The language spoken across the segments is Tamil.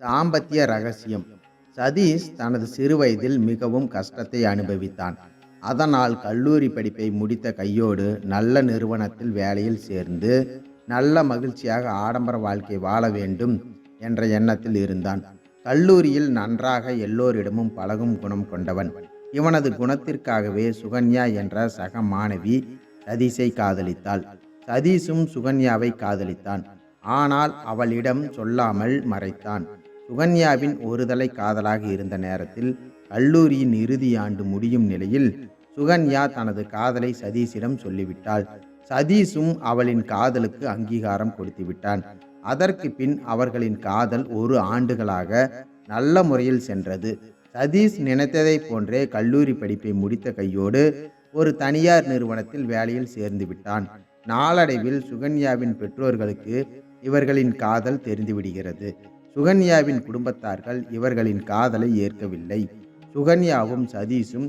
தாம்பத்திய ரகசியம். சதீஷ் தனது சிறுவயதில் மிகவும் கஷ்டத்தை அனுபவித்தான். அதனால் கல்லூரி படிப்பை முடித்த கையோடு நல்ல நிறுவனத்தில் வேலையில் சேர்ந்து நல்ல மகிழ்ச்சியாக ஆடம்பர வாழ்க்கை வாழ வேண்டும் என்ற எண்ணத்தில் இருந்தான். கல்லூரியில் நன்றாக எல்லோரிடமும் பழகும் குணம் கொண்டவன். இவனது குணத்திற்காகவே சுகன்யா என்ற சக மாணவி சதீஷை காதலித்தாள். சதீஷும் சுகன்யாவை காதலித்தான். ஆனால் அவளிடம் சொல்லாமல் மறைத்தான். சுகன்யாவின் ஒருதலை காதலாக இருந்த நேரத்தில் கல்லூரியின் இறுதி ஆண்டு முடியும் நிலையில் சுகன்யா தனது காதலை சதீஷிடம் சொல்லிவிட்டாள். சதீஷும் அவளின் காதலுக்கு அங்கீகாரம் கொடுத்து விட்டான். அதற்கு பின் அவர்களின் காதல் ஒரு ஆண்டுகளாக நல்ல முறையில் சென்றது. சதீஷ் நினைத்ததைப் போன்றே கல்லூரி படிப்பை முடித்த கையோடு ஒரு தனியார் நிறுவனத்தில் வேலையில் சேர்ந்து விட்டான். நாளடைவில் சுகன்யாவின் பெற்றோர்களுக்கு இவர்களின் காதல் தெரிந்துவிடுகிறது சுகன்யாவின் குடும்பத்தார்கள் இவர்களின் காதலை ஏற்கவில்லை. சுகன்யாவும் சதீஷும்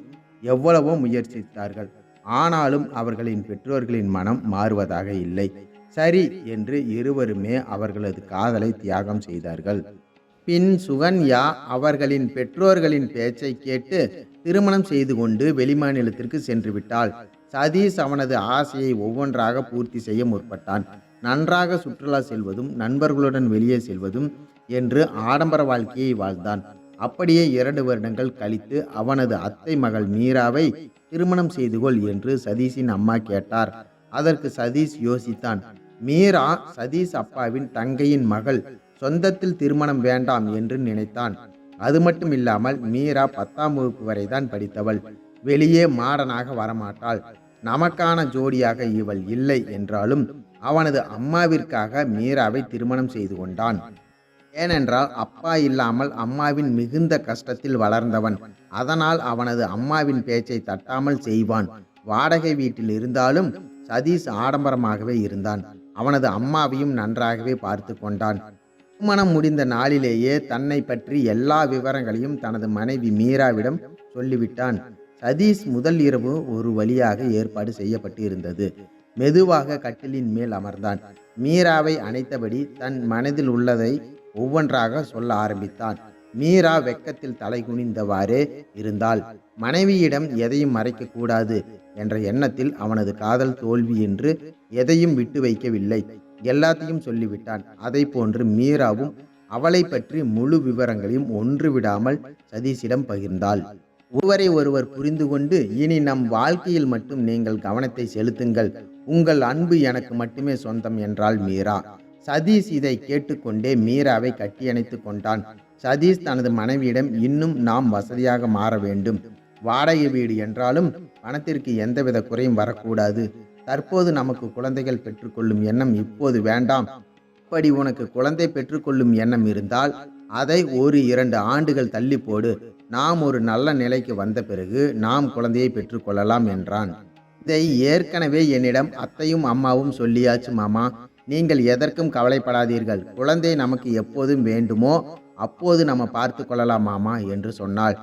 எவ்வளவோ முயற்சித்தார்கள். ஆனாலும் அவர்களின் பெற்றோர்களின் மனம் மாறுவதாக இல்லை. சரி என்று இருவருமே அவர்களது காதலை தியாகம் செய்தார்கள். பின் சுகன்யா அவர்களின் பெற்றோர்களின் பேச்சை கேட்டு திருமணம் செய்து கொண்டு வெளிமாநிலத்திற்கு சென்று விட்டாள். சதீஷ் அவனது ஆசையை ஒவ்வொன்றாக பூர்த்தி செய்ய முற்பட்டான். நன்றாக சுற்றுலா செல்வதும் நண்பர்களுடன் வெளியே செல்வதும் என்று ஆடம்பர வாழ்க்கையை வாழ்ந்தான். அப்படியே இரண்டு வருடங்கள் கழித்து அவனது அத்தை மகள் மீராவை திருமணம் செய்து கொள் என்று சதீஷின் அம்மா கேட்டார். அதற்கு சதீஷ் யோசித்தான் மீரா சதீஷ் அப்பாவின் தங்கையின் மகள் சொந்தத்தில் திருமணம் வேண்டாம் என்று நினைத்தான். அது மட்டும் இல்லாமல் மீரா பத்தாம் வகுப்பு வரைதான் படித்தவள். வெளியே மாடனாக வரமாட்டாள். நமக்கான ஜோடியாக இவள் இல்லை என்றாலும் அவனது அம்மாவிற்காக மீராவை திருமணம் செய்து கொண்டான். ஏனென்றால் அப்பா இல்லாமல் அம்மாவின் மிகுந்த கஷ்டத்தில் வளர்ந்தவன். அதனால் அவனது அம்மாவின் பேச்சை தட்டாமல் செய்வான். வாடகை வீட்டில் இருந்தாலும் சதீஷ் ஆடம்பரமாகவே இருந்தான். அவனது அம்மாவையும் நன்றாகவே பார்த்து கொண்டான். திருமணம் முடிந்த நாளிலேயே தன்னை பற்றி எல்லா விவரங்களையும் தனது மனைவி மீராவிடம் சொல்லிவிட்டான். சதீஷ் முதல் இரவு ஒரு வழியாக ஏற்பாடு செய்யப்பட்டு இருந்தது மெதுவாக கட்டிலின் மேல் அமர்ந்தான். மீராவை அணைத்தபடி தன் மனதில் உள்ளதை ஒவ்வொன்றாக சொல்ல ஆரம்பித்தான். மீரா வெக்கத்தில் தலைகுனிந்தவாறு இருந்தால் மனைவியிடம் எதையும் மறைக்கக்கூடாது என்ற எண்ணத்தில் அவனது காதல் தோல்வி என்று எதையும் விட்டு வைக்கவில்லை. எல்லாத்தையும் சொல்லிவிட்டான். அதை போன்று மீராவும் அவளை பற்றி முழு விவரங்களையும் ஒன்று விடாமல் சதீஷிடம் பகிர்ந்தாள். ஒருவரை ஒருவர் புரிந்து கொண்டு இனி நம் வாழ்க்கையில் மட்டும் நீங்கள் கவனத்தை செலுத்துங்கள். உங்கள் அன்பு எனக்கு மட்டுமே சொந்தம் என்றாள் மீரா. சதீஷ் இதை கேட்டுக்கொண்டே மீராவை கட்டியணைத்து கொண்டான். சதீஷ் தனது மனைவியிடம் இன்னும் நாம் வசதியாக மாற வேண்டும். வாடகை வீடு என்றாலும் பணத்திற்கு எந்தவித குறையும் வரக்கூடாது. தற்போது நமக்கு குழந்தைகள் பெற்றுக்கொள்ளும் எண்ணம் இப்போது வேண்டாம். இப்படி உனக்கு குழந்தை பெற்றுக்கொள்ளும் எண்ணம் இருந்தால் அதை ஒரு இரண்டு ஆண்டுகள் தள்ளி போடு. நாம் ஒரு நல்ல நிலைக்கு வந்த பிறகு நாம் குழந்தையை பெற்றுக்கொள்ளலாம் என்றான். இதை ஏற்கனவே என்னிடம் அத்தையும் அம்மாவும் சொல்லியாச்சு மாமா. நீங்கள் எதற்கும் கவலைப்படாதீர்கள். குழந்தை நமக்கு எப்போதும் வேண்டுமோ அப்போது நம்ம பார்த்து கொள்ளலாமாமா என்று சொன்னாள்.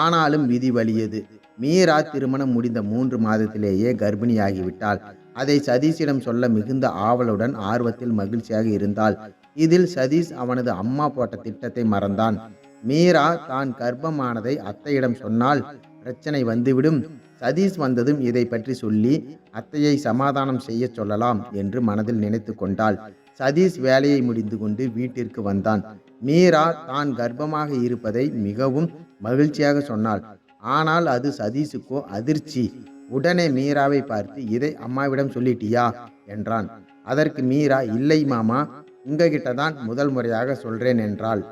ஆனாலும் விதி வலியது. மீரா திருமணம் முடிந்த மூன்று மாதத்திலேயே கர்ப்பிணியாகிவிட்டாள். அதை சதீஷிடம் சொல்ல மிகுந்த ஆவலுடன் ஆர்வத்தில் மகிழ்ச்சியாக இருந்தாள். இதில் சதீஷ் அவனது அம்மா போட்ட திட்டத்தை மறந்தான். மீரா தான் கர்ப்பமானதை அத்தையிடம் சொன்னால் பிரச்சனை வந்துவிடும். சதீஷ் வந்ததும் இதை பற்றி சொல்லி அத்தையை சமாதானம் செய்ய சொல்லலாம் என்று மனதில் நினைத்து கொண்டாள். சதீஷ் வேலையை முடிந்து கொண்டு வீட்டிற்கு வந்தான். மீரா தான் கர்ப்பமாக இருப்பதை மிகவும் மகிழ்ச்சியாக சொன்னாள். ஆனால் அது சதீஷுக்கோ அதிர்ச்சி. உடனே மீராவை பார்த்து இதை அம்மாவிடம் சொல்லிட்டியா? என்றான். அதற்கு மீரா இல்லை மாமா. உங்ககிட்ட தான் முதல் முறையாக சொல்றேன் என்றாள்.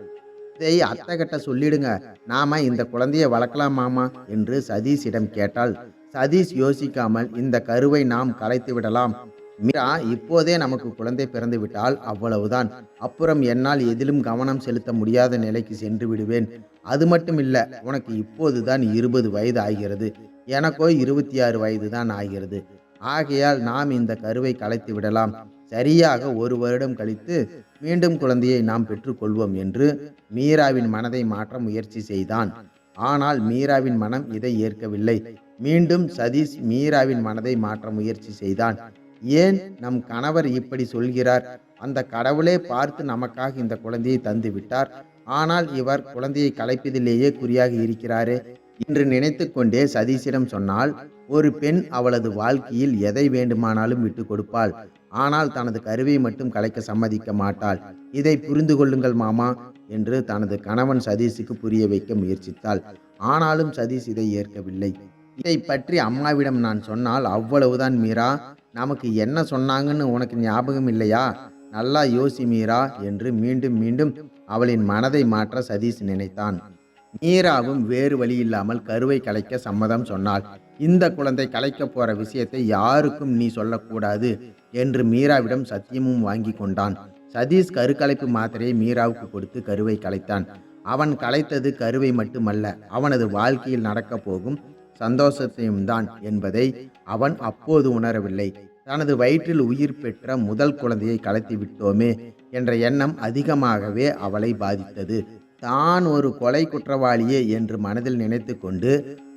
இதை அத்தை கிட்ட சொல்லிடுங்க. நாம இந்த குழந்தையை வளர்க்கலாமாமா? என்று சதீஷிடம் கேட்டால் சதீஷ் யோசிக்காமல் இந்த கருவை நாம் கலைத்து விடலாம். மீரா இப்போதே நமக்கு குழந்தை பிறந்து விட்டால் அவ்வளவுதான். அப்புறம் என்னால் எதிலும் கவனம் செலுத்த முடியாத நிலைக்கு சென்று விடுவேன். அது மட்டும் இல்ல உனக்கு இப்போதுதான் இருபது வயது ஆகிறது. எனக்கோ இருபத்தி ஆறு வயது தான் ஆகிறது. ஆகையால் நாம் இந்த கருவை கலைத்து விடலாம். சரியாக ஒரு வருடம் கழித்து மீண்டும் குழந்தையை நாம் பெற்றுக்கொள்வோம் என்று மீராவின் மனதை மாற்ற முயற்சி செய்தான். ஆனால் மீராவின் மனம் இதை ஏற்கவில்லை. மீண்டும் சதீஷ் மீராவின் மனதை மாற்ற முயற்சி செய்தான். ஏன் நம் கணவர் இப்படி சொல்கிறார்? அந்த கடவுளே பார்த்து நமக்காக இந்த குழந்தையை தந்து விட்டார். ஆனால் இவர் குழந்தையை கலைப்பதிலேயே குறியாக இருக்கிறாரே என்று நினைத்து கொண்டே சதீஷிடம் சொன்னால் ஒரு பெண் அவளது வாழ்க்கையில் எதை வேண்டுமானாலும் விட்டு கொடுப்பாள். ஆனால் தனது கருவை மட்டும் கலைக்க சம்மதிக்க மாட்டாள். இதை புரிந்து கொள்ளுங்கள் மாமா என்று தனது கணவன் சதீஷுக்கு புரிய வைக்க முயற்சித்தாள். ஆனாலும் சதீஷ் இதை ஏற்கவில்லை. இதை பற்றி அம்மாவிடம் நான் சொன்னால் அவ்வளவுதான் மீரா. நமக்கு என்ன சொன்னாங்கன்னு உனக்கு ஞாபகம் இல்லையா? நல்லா யோசி மீரா என்று மீண்டும் மீண்டும் அவளின் மனதை மாற்ற சதீஷ் நினைத்தான். மீராவும் வேறு வழி இல்லாமல் கருவை கலைக்க சம்மதம் சொன்னாள். இந்த குழந்தை கலைக்க போற விஷயத்தை யாருக்கும் நீ சொல்லக்கூடாது. என்று மீராவிடம் சத்தியமும் வாங்கி கொண்டான். சதீஷ் கருக்கலைப்பு மாத்திரையை மீராவுக்கு கொடுத்து கருவை கலைத்தான். அவன் கலைத்தது கருவை மட்டுமல்ல அவனது வாழ்க்கையில் நடக்கப் போகும் சந்தோஷத்தையும் தான் என்பதை அவன் அப்போது உணரவில்லை. தனது வயிற்றில் உயிர் பெற்ற முதல் குழந்தையை கலைத்து விட்டோமே என்ற எண்ணம் அதிகமாகவே அவளை பாதித்தது. தான் ஒரு கொலை குற்றவாளியே என்று மனதில் நினைத்து கொண்டு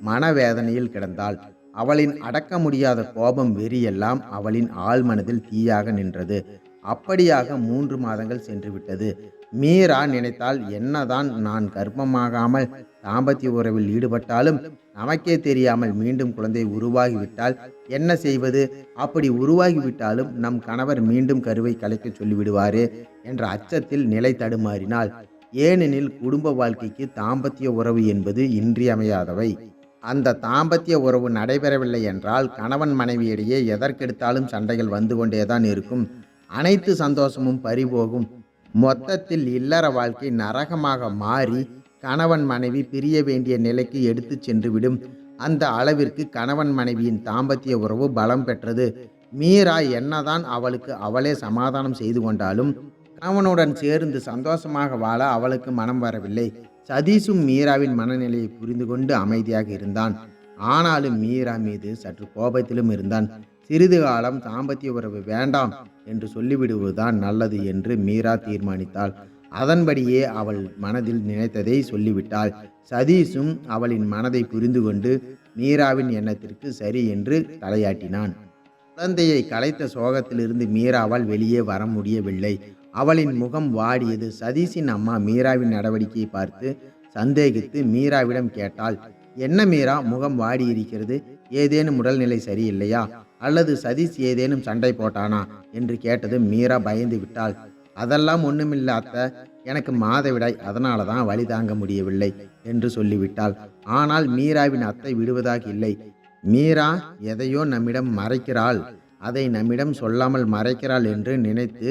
மனவேதனையில் கிடந்தாள். அவளின் அடக்க முடியாத கோபம் வெறியெல்லாம் அவளின் ஆழ்மனதில் தீயாக நின்றது. அப்படியாக மூன்று மாதங்கள் சென்றுவிட்டது. மீரா நினைத்தால் என்னதான் நான் கர்ப்பமாகாமல் தாம்பத்திய உறவில் ஈடுபட்டாலும் நமக்கே தெரியாமல் மீண்டும் குழந்தை உருவாகிவிட்டால் என்ன செய்வது? அப்படி உருவாகிவிட்டாலும் நம் கணவர் மீண்டும் கருவை கலைக்க சொல்லிவிடுவாரே என்ற அச்சத்தில் நிலை தடுமாறினாள். ஏனெனில் குடும்ப வாழ்க்கைக்கு தாம்பத்திய உறவு என்பது இன்றியமையாதவை. அந்த தாம்பத்திய உறவு நடைபெறவில்லை என்றால் கணவன் மனைவியிடையே எதற்கெடுத்தாலும் சண்டைகள் வந்து கொண்டேதான் இருக்கும். அனைத்து சந்தோஷமும் பறிபோகும். மொத்தத்தில் இல்லற வாழ்க்கை நரகமாக மாறி கணவன் மனைவி பிரிய வேண்டிய நிலைக்கு எடுத்து சென்றுவிடும். அந்த அளவிற்கு கணவன் மனைவியின் தாம்பத்திய உறவு பலம் பெற்றது. மீரா என்னதான் அவளுக்கு அவளே சமாதானம் செய்து கொண்டாலும் கணவனுடன் சேர்ந்து சந்தோஷமாக வாழ அவளுக்கு மனம் வரவில்லை. சதீஷும் மீராவின் மனநிலையை புரிந்து கொண்டு அமைதியாக இருந்தான். ஆனாலும் மீரா மீது சற்று கோபத்திலும் இருந்தான். சிறிது காலம் தாம்பத்திய உறவு வேண்டாம் என்று சொல்லிவிடுவதுதான் நல்லது என்று மீரா தீர்மானித்தாள். அதன்படியே அவள் மனதில் நினைத்ததை சொல்லிவிட்டாள். சதீஷும் அவளின் மனதை புரிந்து கொண்டு மீராவின் எண்ணத்திற்கு சரி என்று தலையாட்டினான். குழந்தையை கலைத்த சோகத்திலிருந்து மீராவால் வெளியே வர முடியவில்லை. அவளின் முகம் வாடியது. சதீஷின் அம்மா மீராவின் நடவடிக்கையை பார்த்து சந்தேகித்து மீராவிடம் கேட்டாள் என்ன மீரா முகம் வாடி இருக்கிறது ஏதேனும் உடல்நிலை சரியில்லையா? அல்லது சதீஷ் ஏதேனும் சண்டை போட்டானா? என்று கேட்டது மீரா பயந்து விட்டாள் அதெல்லாம் ஒன்றுமில்ல அத்தை. எனக்கு மாதவிடாய் அதனால தான் வழி தாங்க முடியவில்லை என்று சொல்லிவிட்டாள். ஆனால் மீராவின் அத்தை விடுவதாக இல்லை. மீரா எதையோ நம்மிடம் மறைக்கிறாள். அதை நம்மிடம் சொல்லாமல் மறைக்கிறாள் என்று நினைத்து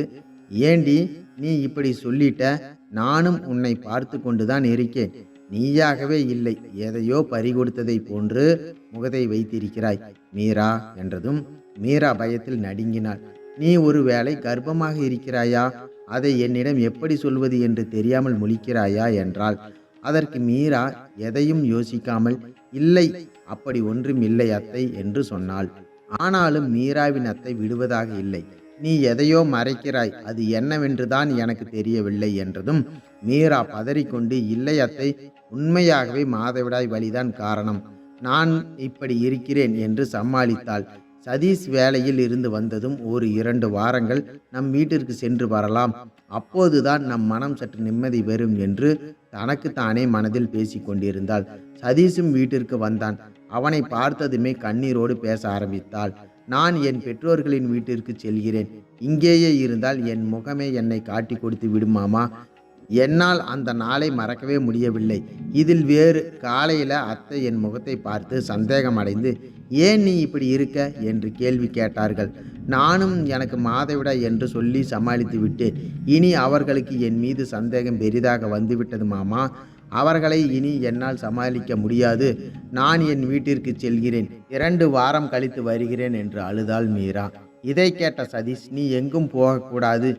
ஏண்டி நீ இப்படி சொல்லிட்ட? நானும் உன்னை பார்த்து கொண்டுதான் இருக்கேன். நீயாகவே இல்லை. எதையோ பறிகொடுத்ததை போன்று முகத்தை வைத்திருக்கிறாய். மீரா என்றதும் மீரா பயத்தில் நடுங்கினாள். நீ ஒருவேளை கர்ப்பமாக இருக்கிறாயா? அதை என்னிடம் எப்படி சொல்வது என்று தெரியாமல் முழிக்கிறாயா என்றாள். அதற்கு மீரா எதையும் யோசிக்காமல் இல்லை. அப்படி ஒன்றும் இல்லை அத்தை என்று சொன்னாள். ஆனாலும் மீராவின் அத்தை விடுவதாக இல்லை. நீ எதையோ மறைக்கிறாய். அது என்னவென்றுதான் எனக்கு தெரியவில்லை என்றதும் மீரா பதறிக்கொண்டு இல்லையத்தை உண்மையாகவே மாதவிடாய் வழிதான் காரணம். நான் இப்படி இருக்கிறேன் என்று சமாளித்தாள். சதீஷ் வேலையில் இருந்து வந்ததும் ஒரு இரண்டு வாரங்கள் நம் வீட்டிற்கு சென்று வரலாம். அப்போதுதான் நம் மனம் சற்று நிம்மதி பெறும் என்று தனக்குத்தானே மனதில் பேசிக் கொண்டிருந்தாள். சதீஷும் வீட்டிற்கு வந்தான். அவனை பார்த்ததுமே கண்ணீரோடு பேச ஆரம்பித்தாள். நான் என் பெற்றோர்களின் வீட்டிற்கு செல்கிறேன். இங்கேயே இருந்தால் என் முகமே என்னை காட்டி கொடுத்து விடுமாமா என்னால் அந்த நாளை மறக்கவே முடியவில்லை. இதில் வேறு காலையில் அத்தை என் முகத்தை பார்த்து சந்தேகமடைந்து ஏன் நீ இப்படி இருக்க? என்று கேள்வி கேட்டார்கள். நானும் எனக்கு மாதவிடா என்று சொல்லி சமாளித்து விட்டேன். இனி அவர்களுக்கு என் மீது சந்தேகம் பெரிதாக வந்துவிட்டது மாமா. அவர்களை இனி என்னால் சமாளிக்க முடியாது. நான் என் வீட்டிற்கு செல்கிறேன். இரண்டு வாரம் கழித்து வருகிறேன் என்று அழுதாள் மீரா. இதை கேட்ட சதீஷ் நீ எங்கும் போகக்கூடாது.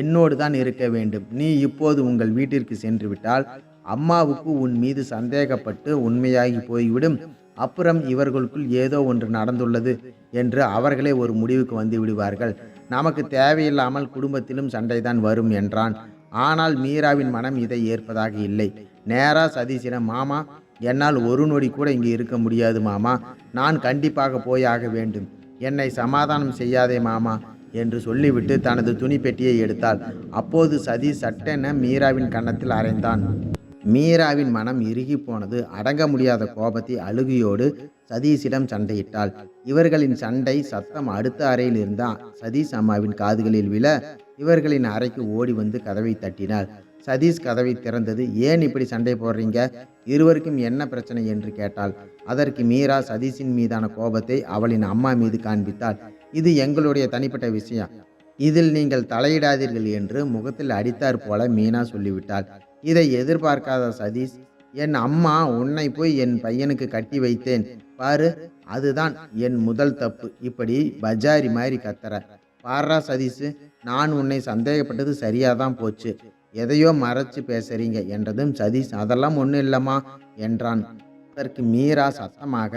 என்னோடு தான் இருக்க வேண்டும். நீ இப்போது உங்கள் வீட்டிற்கு சென்று விட்டால் அம்மாவுக்கு உன் மீது சந்தேகப்பட்டு உண்மையாகி போய்விடும். அப்புறம் இவர்களுக்குள் ஏதோ ஒன்று நடந்துள்ளது என்று அவர்களே ஒரு முடிவுக்கு வந்து விடுவார்கள். நமக்கு தேவையில்லாமல் குடும்பத்திலும் சண்டைதான் வரும் என்றான். ஆனால் மீராவின் மனம் இதை ஏற்பதாக இல்லை. நேரா சதீஷிடம் மாமா என்னால் ஒரு நொடி கூட இங்கே இருக்க முடியாது மாமா. நான் கண்டிப்பாக போய் ஆக வேண்டும். என்னை சமாதானம் செய்யாதே மாமா என்று சொல்லிவிட்டு தனது துணிப்பெட்டியை எடுத்தாள். அப்போது சதீஷ் சட்டென மீராவின் கன்னத்தில் அறைந்தான். மீராவின் மனம் இறுகி போனது. அடங்க முடியாத கோபத்தை அழுகையோடு சதீஷிடம் சண்டையிட்டாள். இவர்களின் சண்டை சத்தம் அடுத்த அறையில் இருந்த சதீஷ் அம்மாவின் காதுகளில் விழ இவர்களின் அறைக்கு ஓடி வந்து கதவை தட்டினாள். சதீஷ் கதவை திறந்தது. ஏன் இப்படி சண்டை போடுறீங்க? இருவருக்கும் என்ன பிரச்சனை? என்று கேட்டாள். அதற்கு மீரா சதீஷின் மீதான கோபத்தை அவளின் அம்மா மீது காண்பித்தாள். இது எங்களுடைய தனிப்பட்ட விஷயம். இதில் நீங்கள் தலையிடாதீர்கள் என்று முகத்தில் அடித்தார் போல மீனா சொல்லிவிட்டாள். இதை எதிர்பார்க்காத சதீஷ் என் அம்மா உன்னை போய் என் பையனுக்கு கட்டி வைத்தேன். பாரு அதுதான் என் முதல் தப்பு. இப்படி பஜாரி மாதிரி கத்துற. பாரா சதீஷ் நான் உன்னை சந்தேகப்பட்டது சரியாதான் போச்சு. எதையோ மறைச்சு பேசுறீங்க என்றதும் சதீஷ் அதெல்லாம் ஒன்றும் இல்லைம்மா என்றான். அதற்கு மீரா சத்தமாக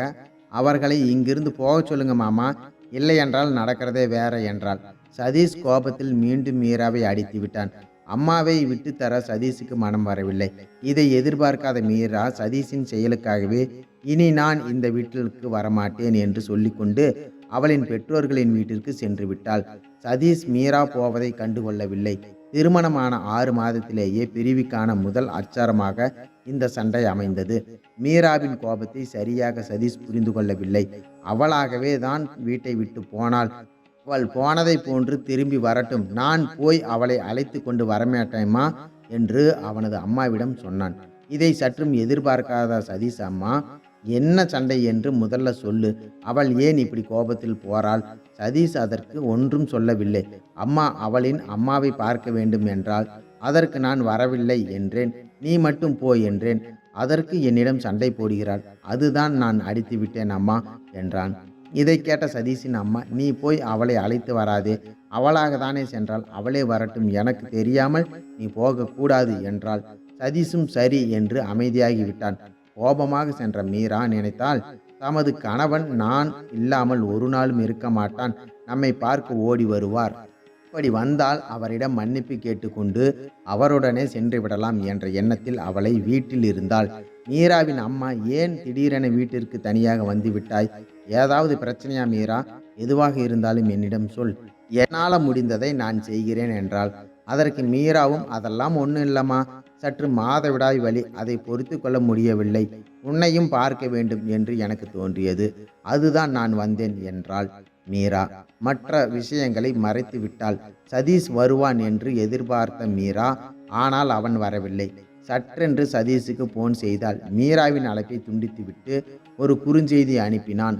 அவர்களை இங்கிருந்து போக சொல்லுங்க மாமா இல்லை என்றால் நடக்கிறதே வேற என்றாள். சதீஷ் கோபத்தில் மீண்டும் மீராவை அடித்து விட்டான். அம்மாவை விட்டுத்தர சதீஷுக்கு மனம் வரவில்லை. இதை எதிர்பார்க்காத மீரா சதீஷின் செயலுக்காகவே இனி நான் இந்த வீட்டிற்கு வரமாட்டேன் என்று சொல்லிக்கொண்டு அவளின் பெற்றோர்களின் வீட்டிற்கு சென்று விட்டாள். சதீஷ் மீரா போவதை கண்டுகொள்ளவில்லை. திருமணமான ஆறு மாதத்திலேயே பிரிவுக்கான முதல் அச்சாரமாக இந்த சண்டை அமைந்தது. மீராவின் கோபத்தை சரியாக சதீஷ் புரிந்து கொள்ளவில்லை. அவளாகவே தான் வீட்டை விட்டு போனாள். அவள் போனதை போன்று திரும்பி வரட்டும். நான் போய் அவளை அழைத்து கொண்டு வரமாட்டேமா என்று அவனது அம்மாவிடம் சொன்னான். இதை சற்றும் எதிர்பார்க்காத சதீஷ் அம்மா என்ன சண்டை என்று முதல்ல சொல்லு. அவள் ஏன் இப்படி கோபத்தில் போறாள்? சதீஷ் அதற்கு ஒன்றும் சொல்லவில்லை. அம்மா அவளின் அம்மாவை பார்க்க வேண்டும் என்றால் அதற்கு நான் வரவில்லை என்றேன். நீ மட்டும் போ என்றேன். அதற்கு என்னிடம் சண்டை போடுகிறாள். அதுதான் நான் அடித்து விட்டேன் அம்மா என்றான். இதை கேட்ட சதீஷின் அம்மா நீ போய் அவளை அழைத்து வராதே. அவளாக தானே சென்றால் அவளே வரட்டும். எனக்கு தெரியாமல் நீ போகக்கூடாது என்றாள். சதீஷும் சரி என்று அமைதியாகிவிட்டான். கோபமாக சென்ற மீரா நினைத்தால் தமது கணவன் நான் இல்லாமல் ஒரு நாளும் இருக்க மாட்டான். நம்மை பார்க்க ஓடி வருவார். இப்படி வந்தால் அவரிடம் மன்னிப்பு கேட்டுக்கொண்டு அவருடனே சென்று விடலாம் என்ற எண்ணத்தில் அவளை வீட்டில் இருந்தாள். மீராவின் அம்மா ஏன் திடீரென வீட்டிற்கு தனியாக வந்துவிட்டாய் ஏதாவது பிரச்சனையா மீரா? எதுவாக இருந்தாலும் என்னிடம் சொல். என்னால் முடிந்ததை நான் செய்கிறேன் என்றாள். அதற்கு மீராவும் அதெல்லாம் ஒன்றும் இல்லைம்மா. சற்று மாதவிடாய் வழி அதை பொறுத்து கொள்ள முடியவில்லை. உன்னையும் பார்க்க வேண்டும் என்று எனக்கு தோன்றியது. அதுதான் நான் வந்தேன் என்றாள் மீரா. மற்ற விஷயங்களை மறைத்து விட்டாள். சதீஷ் வருவான் என்று எதிர்பார்த்த மீரா ஆனால் அவன் வரவில்லை. சற்றென்று சதீஷுக்கு போன் செய்தால் மீராவின் அழைப்பை துண்டித்துவிட்டு ஒரு குறுஞ்செய்தி அனுப்பினான்.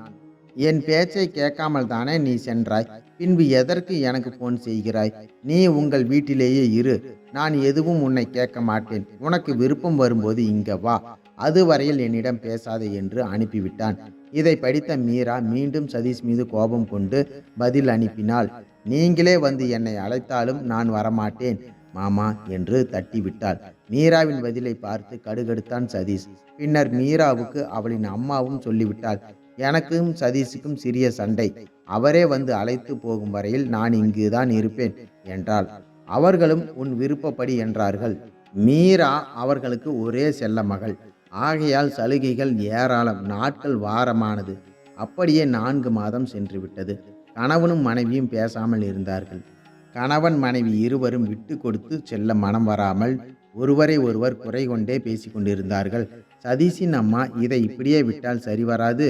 என் பேச்சை கேட்காமல் தானே நீ சென்றாய்? பின்பு எதற்கு எனக்கு போன் செய்கிறாய்? நீ உங்கள் வீட்டிலேயே இரு. நான் எதுவும் உன்னை கேட்க மாட்டேன். உனக்கு விருப்பம் வரும்போது இங்க வா. அதுவரையில் என்னிடம் பேசாதே என்று அனுப்பிவிட்டான். இதை படித்த மீரா மீண்டும் சதீஷ் மீது கோபம் கொண்டு பதில் அனுப்பினாள். நீங்களே வந்து என்னை அழைத்தாலும் நான் வரமாட்டேன் மாமா என்று தட்டிவிட்டாள். மீராவின் பதிலை பார்த்து கடுகடுத்தான் சதீஷ். பின்னர் மீராவுக்கு அவளின் அம்மாவும் சொல்லிவிட்டாள். எனக்கும் சதீஷுக்கும் சிறிய சண்டை. அவரே வந்து அழைத்து போகும் வரையில் நான் இங்குதான் இருப்பேன் என்றாள். அவர்களும் உன் விருப்பப்படி என்றார்கள். மீரா அவர்களுக்கு ஒரே செல்ல மகள். ஆகையால் சலுகைகள் ஏராளம் நாட்கள் வாரமானது. அப்படியே நான்கு மாதம் சென்று விட்டது கணவனும் மனைவியும் பேசாமல் இருந்தார்கள். கணவன் மனைவி இருவரும் விட்டு கொடுத்து செல்ல மனம் வராமல் ஒருவரை ஒருவர் குறை கொண்டே பேசிக்கொண்டிருந்தார்கள் சதீஷின் அம்மா இதை இப்படியே விட்டால் சரி வராது.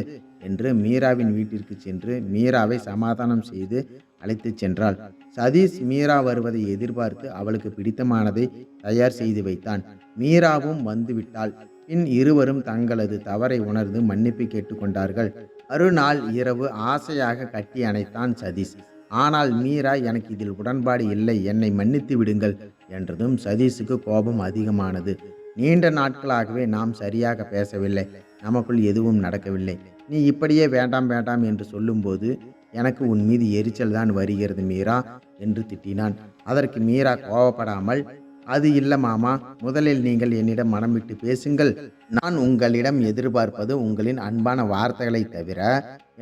என்று மீராவின் வீட்டிற்கு சென்று மீராவை சமாதானம் செய்து அழைத்துச் சென்றாள். சதீஷ் மீரா வருவதை எதிர்பார்த்து அவளுக்கு பிடித்தமானதை தயார் செய்து வைத்தான். மீராவும் வந்துவிட்டாள். பின் இருவரும் தங்களது தவறை உணர்ந்து மன்னிப்பு கேட்டுக்கொண்டார்கள் மறுநாள் இரவு ஆசையாக கட்டி அணைத்தான் சதீஷ். ஆனால் மீரா எனக்கு இதில் உடன்பாடு இல்லை. என்னை மன்னித்து விடுங்கள் என்றதும் சதீஷுக்கு கோபம் அதிகமானது. நீண்ட நாட்களாகவே நாம் சரியாக பேசவில்லை. நமக்குள் எதுவும் நடக்கவில்லை. நீ இப்படியே வேண்டாம் வேண்டாம் என்று சொல்லும்போது எனக்கு உன் மீது எரிச்சல் தான் வருகிறது மீரா என்று திட்டினான். அதற்கு மீரா கோவப்படாமல் அது இல்ல மாமா முதலில் நீங்கள் என்னிடம் மனம் விட்டு பேசுங்கள். நான் உங்களிடம் எதிர்பார்ப்பது உங்களின் அன்பான வார்த்தைகளை தவிர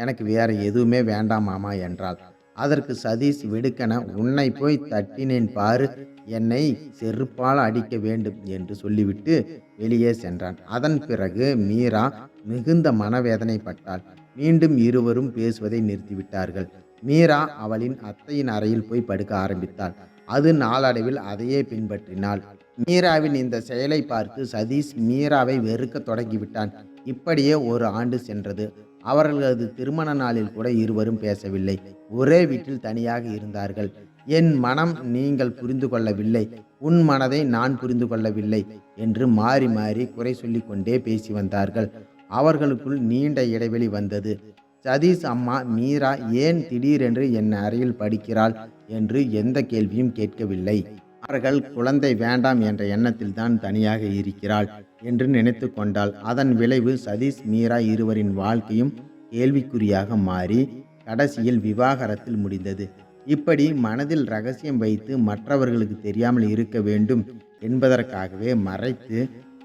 எனக்கு வேற எதுவுமே வேண்டாம் மாமா என்றாள். அதற்கு சதீஷ் வெடுக்கன உன்னை போய் தட்டினேன் பாரு என்னை செருப்பால் அடிக்க வேண்டும் என்று சொல்லிவிட்டு வெளியே சென்றான். அதன் பிறகு மீரா மிகுந்த மனவேதனைப்பட்டாள். மீண்டும் இருவரும் பேசுவதை நிறுத்திவிட்டார்கள். மீரா அவளின் அத்தையின் அறையில் போய் படுக்க ஆரம்பித்தாள். அது நாளடைவில் அதையே பின்பற்றினாள். மீராவின் இந்த செயலை பார்த்து சதீஷ் மீராவை வெறுக்க தொடங்கிவிட்டான். இப்படியே ஒரு ஆண்டு சென்றது. அவர்களது திருமண நாளில் கூட இருவரும் பேசவில்லை. ஒரே வீட்டில் தனியாக இருந்தார்கள். என் மனம் நீங்கள் புரிந்து கொள்ளவில்லை. உன் மனதை நான் புரிந்து கொள்ளவில்லை என்று மாறி மாறி குறை சொல்லி கொண்டே பேசி வந்தார்கள். அவர்களுக்குள் நீண்ட இடைவெளி வந்தது. சதீஷ் அம்மா மீரா ஏன் திடீரென்று என் அறையில் படிக்கிறாள்? என்று எந்த கேள்வியும் கேட்கவில்லை. அவர்கள் குழந்தை வேண்டாம் என்ற எண்ணத்தில் தான் தனியாக இருக்கிறாள் என்று நினைத்து கொண்டாள். அதன் விளைவு சதீஷ் மீரா இருவரின் வாழ்க்கையும் கேள்விக்குறியாக மாறி கடைசியில் விவாகரத்தில் முடிந்தது. இப்படி மனதில் ரகசியம் வைத்து மற்றவர்களுக்கு தெரியாமல் இருக்க வேண்டும் என்பதற்காகவே மறைத்து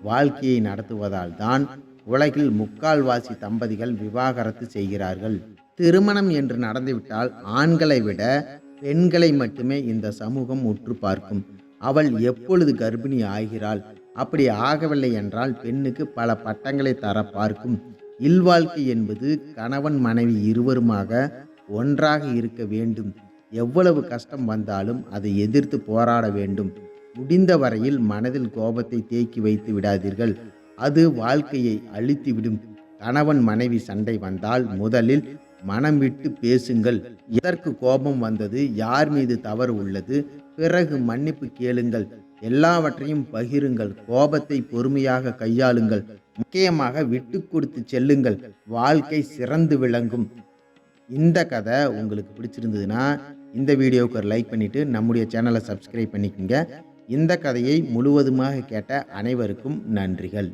வாழ்க்கையை நடத்துவதால் தான் உலகில் முக்கால்வாசி தம்பதிகள் விவாகரத்து செய்கிறார்கள். திருமணம் என்று நடந்துவிட்டால் ஆண்களை விட பெண்களை மட்டுமே இந்த சமூகம் உற்று பார்க்கும். அவள் எப்பொழுது கர்ப்பிணி ஆகிறாள்? அப்படி ஆகவில்லை என்றால் பெண்ணுக்கு பல பட்டங்களை தர பார்க்கும். இல்வாழ்க்கை என்பது கணவன் மனைவி இருவருமாக ஒன்றாக இருக்க வேண்டும். எவ்வளவு கஷ்டம் வந்தாலும் அதை எதிர்த்து போராட வேண்டும். முடிந்த வரையில் மனதில் கோபத்தை தேக்கி வைத்து விடாதீர்கள். அது வாழ்க்கையை அழித்துவிடும். கணவன் மனைவி சண்டை வந்தால் முதலில் மனம் விட்டு பேசுங்கள். எதற்கு கோபம் வந்தது? யார் மீது தவறு உள்ளது? பிறகு மன்னிப்பு கேளுங்கள். எல்லாவற்றையும் பகிருங்கள். கோபத்தை பொறுமையாக கையாளுங்கள். முக்கியமாக விட்டு கொடுத்து செல்லுங்கள். வாழ்க்கை சிறந்து விளங்கும். இந்த கதை உங்களுக்கு பிடிச்சிருந்ததுன்னா இந்த வீடியோவுக்கு ஒரு லைக் பண்ணிவிட்டு நம்முடைய சேனலை சப்ஸ்கிரைப் பண்ணிக்கோங்க. இந்த கதையை முழுவதுமாக கேட்ட அனைவருக்கும் நன்றிகள்.